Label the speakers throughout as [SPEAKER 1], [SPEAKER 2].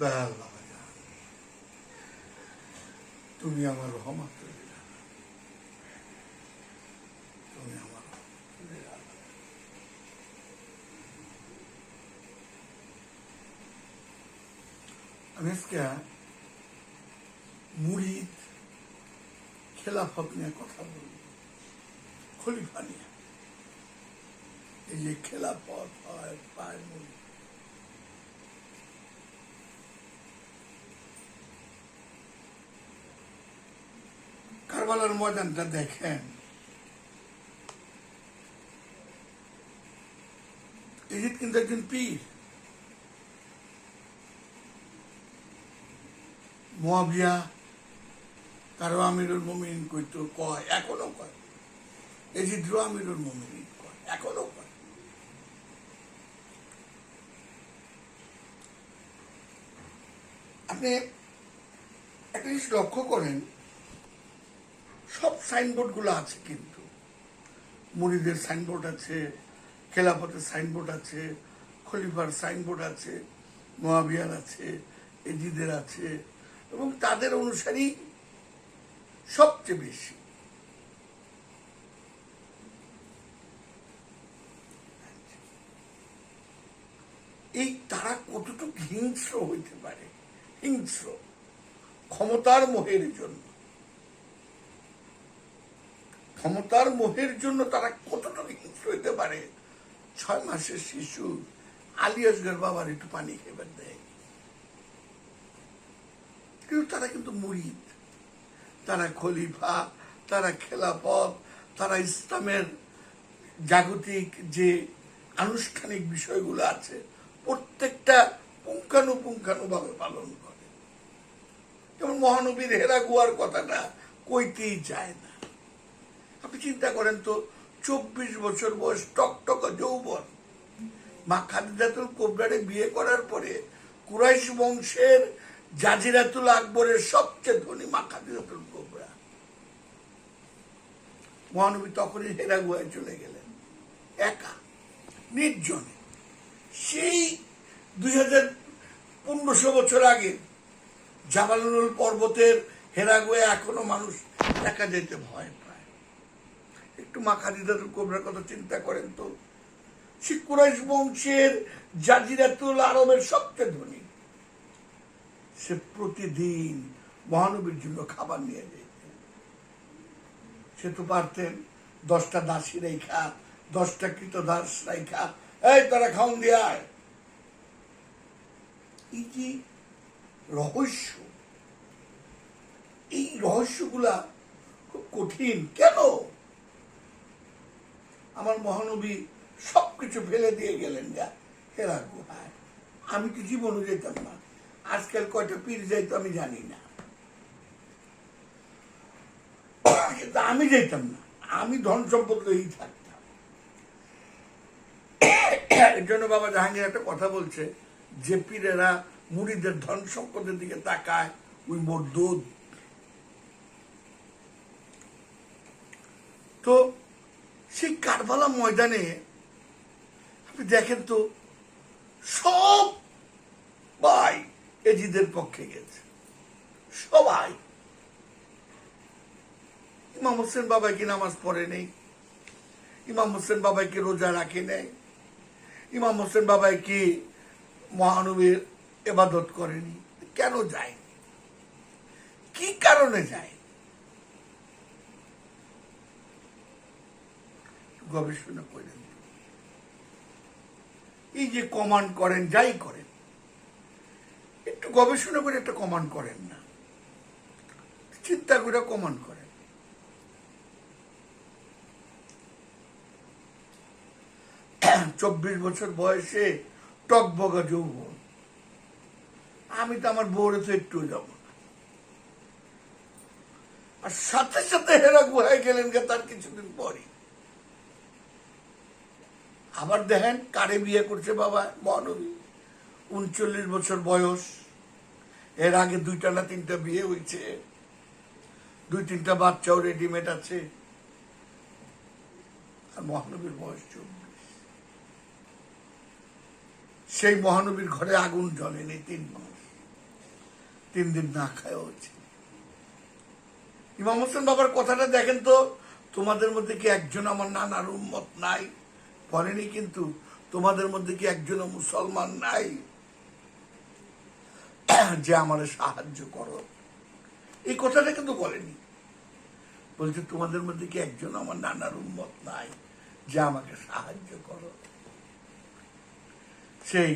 [SPEAKER 1] দয়াল তুমি আমার রহমত তুমি আমার আমি আজকে মুড়িদ খেলাফত নিয়ে কথা বলব খলিফা নিয়ে এই যে খেলাফত হয় পায় মুড়ি কারবালার ময়দানটা দেখেন। ইজিদ কিন্তু একজন পীর। মোয়াবিয়া কারও আমিরুল মুমিন কইতো কয়, এখনও কয়। এজিদ আমিরুল মুমিন কয়, এখনও কয়। আপনি একটা জিনিস লক্ষ্য করেন সব সাইনবোর্ডগুলো আছে কিন্তু। মুড়িদের সাইনবোর্ড আছে, খেলাফতের সাইনবোর্ড আছে, খলিফার সাইনবোর্ড আছে মহাবিয়ার আছে, এজিদের আছে, এবং তাদের অনুসারী সবচেয়ে বেশি। এই তারা কতটুকু হিংস্র হইতে পারে? হিংস্র। ক্ষমতার মোহের জন্য। ক্ষমতার মোহের জন্য তারা কতটুকু হিংস্র হইতে পারে? ছয় মাসের শিশু আলিয়াসগর বাবার একটু পানি খেবার দেয় কিন্তু তারা কিন্তু মুরিদ। তারা খলিফা, তারা খেলাফত, তারা ইসলামের জাগতিক যে আনুষ্ঠানিক বিষয়গুলো আছে, প্রত্যেকটা পুঙ্খানুপুঙ্খানুভাবে পালন করে। যেমন মহানবীর হেরা গুয়ার কথাটা কইতেই চায় না। আপনি চিন্তা করেন তো, চব্বিশ বছর বয়স টকটকা যৌবন। মা খাদিজাতুল কোবরারে বিয়ে করার পরে কুরাইশ বংশের জাজিরাতুল আকবরের সবচেয়ে ধনী মা খাদিজাতুল কোবরা। মহানবী তখনই হেরা গুহায় চলে গেলেন, একা, নির্জনে। সেই দুই হাজার পনেরোশো বছর আগে জামালুল পর্বতের হেরাগুয়ে এখনও মানুষ একা যেতে ভয় পায়। একটু মা খাদিজাতুল কোবরার কথা চিন্তা করেন তো। সে কুরাইশ বংশের জাজিরাতুল আরবের সবচেয়ে ধনী। সে প্রতিদিন মহানবীর জন্য খাবার নিয়ে যেতেন সে তো পারতেন দশটা দাসী রেখা, দশটা কৃত দাস রেখা। এই তারা খাওন দিয়ে এই রহস্য, এই রহস্যগুলা খুব কঠিন। কেন? আমার মহানবী সবকিছু ফেলে দিয়ে গেলেন যা। হেরা গুহায় আমি তো জীবনও যেতাম না। আজকাল কয়টা পীর যাইতো আমি জানি না। আমি যেতাম না। আমি ধন সম্পদ লইই থাকতাম। এর জন্য বাবা জাহাঙ্গীর একটা কথা বলছে, যে পীরেরা মুড়িদের ধন সম্পদের দিকে তাকায়, ওই মোর দুধ। তো সেই কারবালা ময়দানে, আপনি দেখেন তো, সব ভাই এজিদের পক্ষে গেছে। সবাই। ইমাম হোসেন বাবাই কি নামাজ পড়ে নেই। ইমাম হোসেন বাবাই কি রোজা রাখে নেই। ইমাম হোসেন বাবাই কি মহানবীর এবাদত করেনি। কেন যায় কি কারণে যায় গবেষণা করেন। এই যে কমান্ড করেন, যাই করেন, একটু গবেষণা করে একটা কমান্ড করেন না। চিন্তা করে কমান্ড করেন। চব্বিশ বছর বয়সে টকবগা যৌবন। আমি তো আমার বউরে তো একটু যাব আর সাথে সাথে হেরা গুহায় গেলেন গে তার কিছুদিন পরই। আবার দেখেন কারে বিয়ে করছে বাবা, মহানবী। উনচল্লিশ বছর বয়স। এর আগে দুইটা না তিনটা বিয়ে হয়েছে। দুই তিনটা বাচ্চাও রেডিমেড আছে। আর মহানবীর বয়স চব্বিশ। সেই মহানবীর ঘরে আগুন জ্বলেনি তিন মাস। তিন দিন না খায় হচ্ছে। ইমাম হোসেন বাবার কথাটা দেখেন তো, তোমাদের মধ্যে কি একজন আমার নানার উম্মত নাই? বলেনি কিন্তু তোমাদের মধ্যে কি একজন মুসলমান নাই? যে আমার সাহায্য করো। এই কথাটা কিন্তু বলেনি। বলছে, তোমাদের মধ্যে কি একজন আমার নানার উম্মত নাই যে আমাকে সাহায্য করো? সেই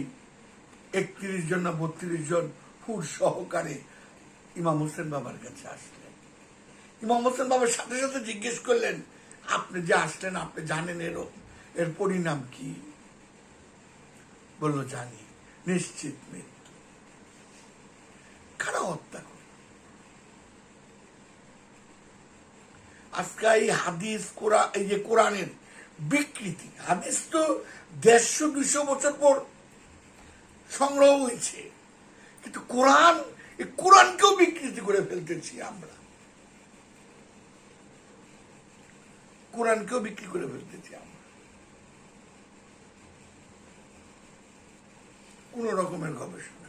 [SPEAKER 1] একত্রিশ জন না বত্রিশ জন হুর সহকারে ইমাম হোসেন বাবার কাছে আসলেন। ইমাম হোসেন বাবার সাথে সাথে জিজ্ঞেস করলেন, আপনি যে আসলেন, আপনি জানেন এর এর পরিণাম কি? বলল, জানি, নিশ্চিত মৃত্যু। কারা হত্যা করল আজকে এই হাদিস কোরআন এই যে কোরআনের বিকৃতি, হাদিস তো দেড়শো দুশো বছর পর সংগ্রহ হয়েছে। কিন্তু কোরআন, এই কোরআনকেও বিকৃতি করে ফেলতেছি আমরা। কোরআনকেও বিক্রি করে ফেলতেছি আমরা। রকমের গবেষণা।